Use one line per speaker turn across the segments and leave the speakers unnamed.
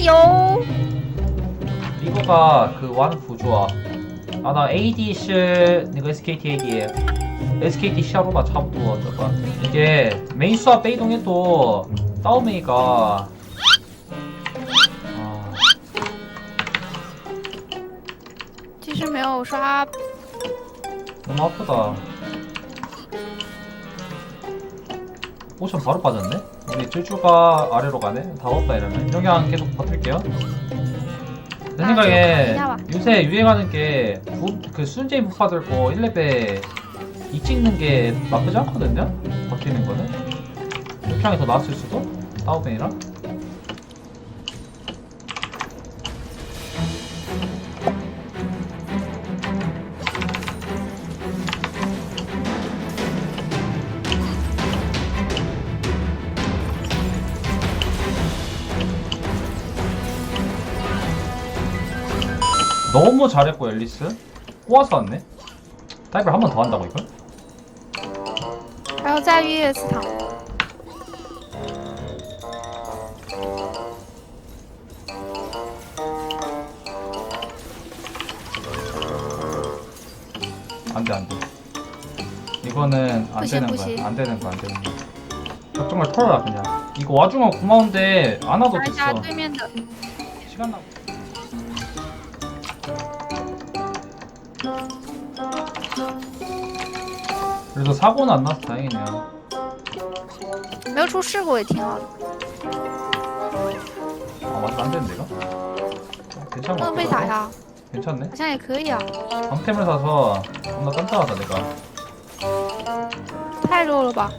加油！
리버가 그玩辅助啊，啊那 AD 是那个 SKT AD。SKT 시야로가 差不多这个 이게 메인 수와 베이동해도 다운메이가 아,
其实没有刷，
너무 아프다. 오션 바로 빠졌네? 우리 쯔쭈가 아래로 가네? 다 없다 이러면 영양 계속 버틸게요 내
아,
생각에. 요새 유행하는 게그 순제이 부파 들고 1렙에 이 찍는 게 나쁘지 않거든요? 버티는 거는 이렇게 게더 나았을 수도? 다운벤이랑 너무 잘했고 앨리스 꼬아서 왔네 다이브를 한 번 더 한다고 이걸?
还有在月次堂。
안돼 안돼 이거는 안
부시,
되는
부시.
거야 안 되는 거야 안 되는 거야 걱정을 털어라 그냥 이거 와중은 고마운데 안 와도
玩家
됐어
对面的
시간 나 그래도 사고는 안 나서 다행이네요
没有出事故也挺好的。
아 맞아 안 되는데 이거? 어, 괜찮은
不
것
能被
같기도
打
하고.
呀，
괜찮네
好像也可以啊，
방템을 사서 겁나 딴딴하다 내가
太肉了吧？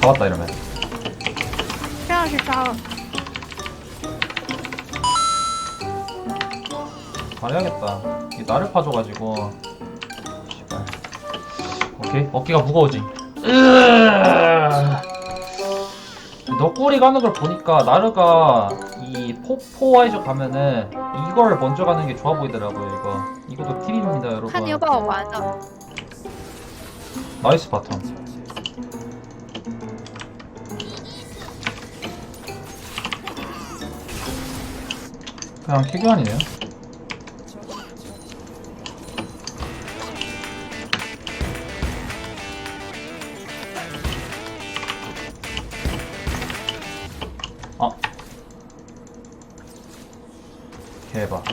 잡았다 이러면 맛있다. 가야겠다. 이게 나를 파줘가지고. 제발. 오케이. 어깨가 무거워지. 너구리 가는 걸 보니까 나르가 이 포포화이저 가면은 이걸 먼저 가는 게 좋아 보이더라고요 이거 이것도 팁입니다 여러분
한 여봐 완어
나이스 바텀 그냥 캐교환이네요. 아. 대박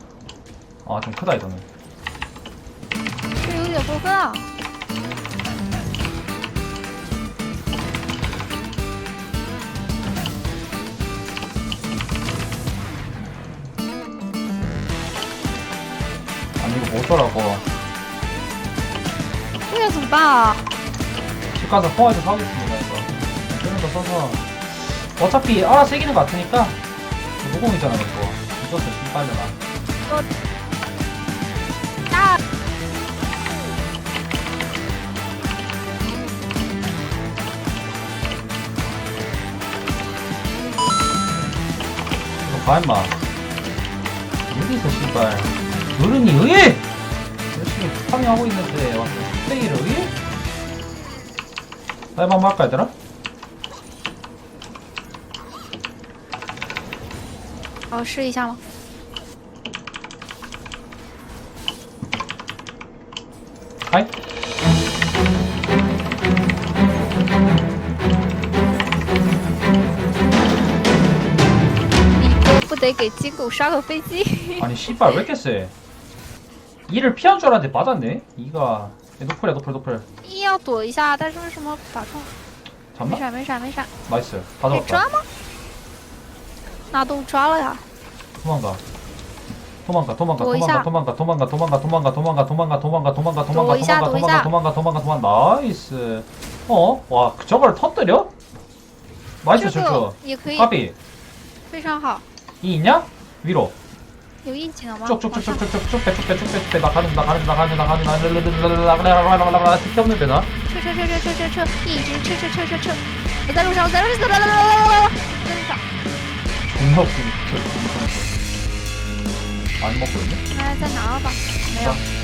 아 좀 크다 이거는.
여기 여보가
아니 이거 못 사라고.
통해서 봐.
집 가서 포화 좀 하겠습니다 이거. 쓰는 거 써서. 어차피 알아서 이기는 거 같으니까. 무공이잖아 이거. 무조건 좀 빨려라.
이거
이거 봐 임마 여기서 신발 어른이 의해 열심히 파밍하고 있는데 와서 뚝배기를 의해? 다이브 한번 할까 얘들아?
我试一下吗？
하이?
得给金狗刷个飞机。
아니 씨발 왜 이렇게 세? 이를 피한 줄 알았는데 맞았네. 이가 야, 노플이야 노플 노플.
一要躲一下，但是为什么打中？没
잡나?
啥没啥没啥，
나이스.
다给
잡았다.
抓吗？那都抓了呀，
도망가. 도망가 도망가 또
도망가 이사.
도망가 도망가 도망가 도망가 도망가 도망가 도망가 도망가 도망가
이사,
도망가
또
도망가 이사. 도망가 도망가 도망가 나이스. 어? 와 저걸 터뜨려? 나이스
这
저거.
个也可以
까비.
非常好。
이 있냐? 위로.
여기 있지
나봐. 쭉쭉쭉쭉쭉쭉 쭉쭉쭉쭉쭉 나 가는 나 가는 나 가는 나 가는 나 가는 나 가는 나 가는 나 가는 쓸데없는 데나. 쳐쳐쳐쳐쳐쳐 이지 쳐쳐쳐쳐쳐. 나로사
나로사 나로사.
존나 웃기네. 안 먹거든요.
나잘 나와봐. 왜요?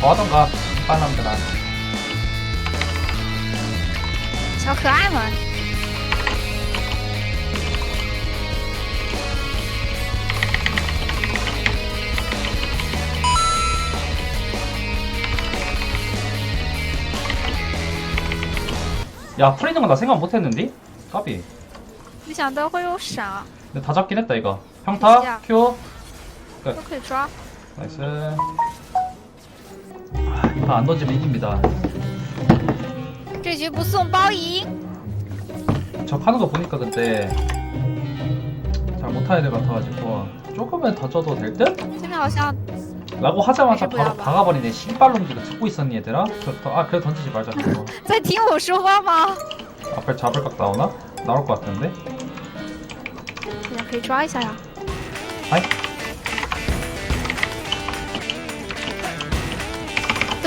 뭐 하던가 빨람들아
小可爱们，
야 풀리는 건 나 생각 못했는데? 까비
没想到会有闪，
근데 다 잡긴 했다 이거 평타
진짜.
큐
都可以抓。
나이스 아, 이판 안 던지면 이깁니다
这局不送包赢，
저 하는 거 보니까 근데 잘 못하는 애들 같아가지고 조금은 더 져도 될 듯?
这边好像
라고 하자마자
아이고,
바로
야봐.
박아버리네 신발놈들이 듣고 있었니 얘들아? 그, 더- 아 그래 던지지 말자 그거
在听我说话吗？
앞에 잡을 각 나오나? 나올 것 같은데?
这样可以抓一下呀。
아이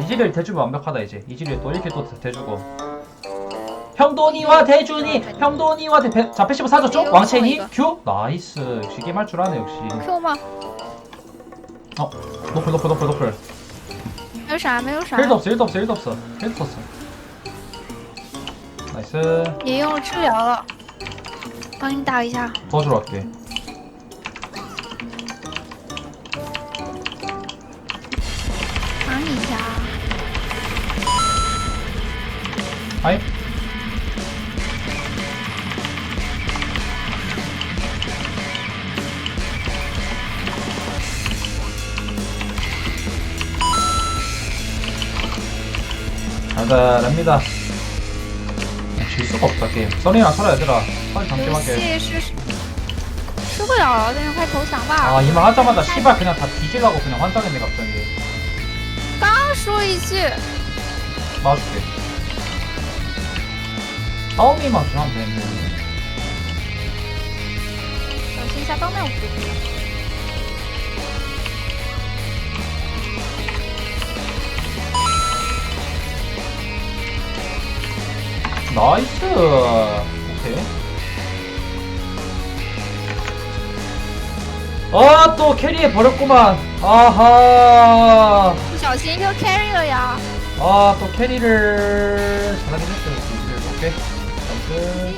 이지리를 대주면 완벽하다 이제 이지리 또 이렇게 또 대주고 형돈이와 대준이 형돈이와 대 배- 자 패시브 사줬죠?
이거
왕첸이
이거.
큐 나이스 역시 게임 할 줄 아네 역시
Q 吗？
어 노플 노플 노플 노플
没有闪，没有闪，
힐도 없어 힐도 없어 힐도 없어 힐도 없어 나이스
也用治疗了，帮你打一下。
도와주러 갈게. 달달합니다. 질 수가 없다 게임. 써니랑 쳐라 얘들아. 빨리
游
잠시만게.
戏是吃不了了，但是快投降吧。
아 이만 하자마자 씨발 그냥 다 뒤질라고 그냥 환장했네 갑자기.
刚说一句，
막아줄게. 다음이만 그냥 되는데.
小心一下当面舞。
나이스. 오케이. 아또 캐리해 버렸구만. 아하.
小心又 carry
아또 캐리를 잘하긴 했어요 오케이. 아무튼